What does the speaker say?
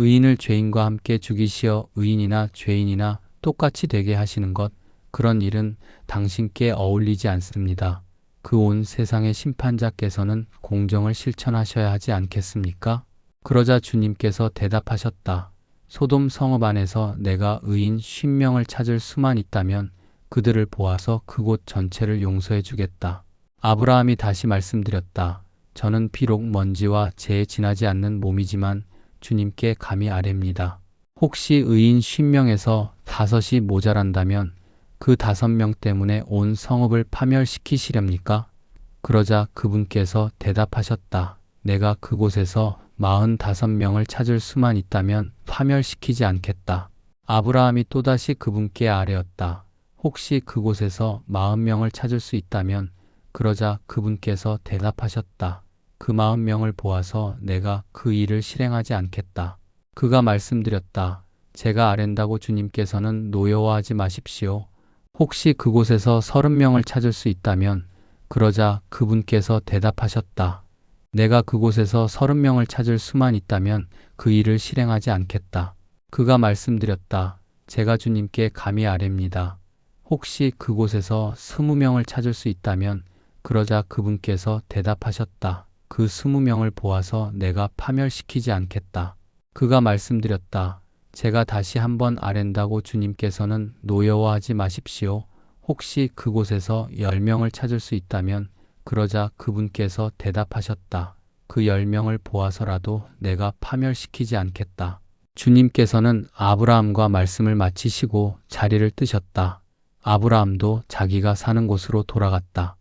의인을 죄인과 함께 죽이시어 의인이나 죄인이나 똑같이 되게 하시는 것, 그런 일은 당신께 어울리지 않습니다. 그 온 세상의 심판자께서는 공정을 실천하셔야 하지 않겠습니까? 그러자 주님께서 대답하셨다. 소돔 성읍 안에서 내가 의인 50명을 찾을 수만 있다면 그들을 보아서 그곳 전체를 용서해 주겠다. 아브라함이 다시 말씀드렸다. 저는 비록 먼지와 재에 지나지 않는 몸이지만 주님께 감히 아뢰입니다. 혹시 의인 50명에서 다섯이 모자란다면 그 다섯 명 때문에 온 성읍을 파멸시키시렵니까? 그러자 그분께서 대답하셨다. 내가 그곳에서 마흔다섯 명을 찾을 수만 있다면 파멸시키지 않겠다. 아브라함이 또다시 그분께 아뢰었다. 혹시 그곳에서 마흔 명을 찾을 수 있다면 그러자 그분께서 대답하셨다. 그 마흔 명을 보아서 내가 그 일을 실행하지 않겠다. 그가 말씀드렸다. 제가 아랜다고 주님께서는 노여워하지 마십시오. 혹시 그곳에서 서른 명을 찾을 수 있다면 그러자 그분께서 대답하셨다. 내가 그곳에서 서른 명을 찾을 수만 있다면 그 일을 실행하지 않겠다. 그가 말씀드렸다. 제가 주님께 감히 아뢰입니다. 혹시 그곳에서 스무 명을 찾을 수 있다면 그러자 그분께서 대답하셨다. 그 스무 명을 보아서 내가 파멸시키지 않겠다. 그가 말씀드렸다. 제가 다시 한번 아랜다고 주님께서는 노여워하지 마십시오. 혹시 그곳에서 열 명을 찾을 수 있다면 그러자 그분께서 대답하셨다. 그 열 명을 보아서라도 내가 파멸시키지 않겠다. 주님께서는 아브라함과 말씀을 마치시고 자리를 뜨셨다. 아브라함도 자기가 사는 곳으로 돌아갔다.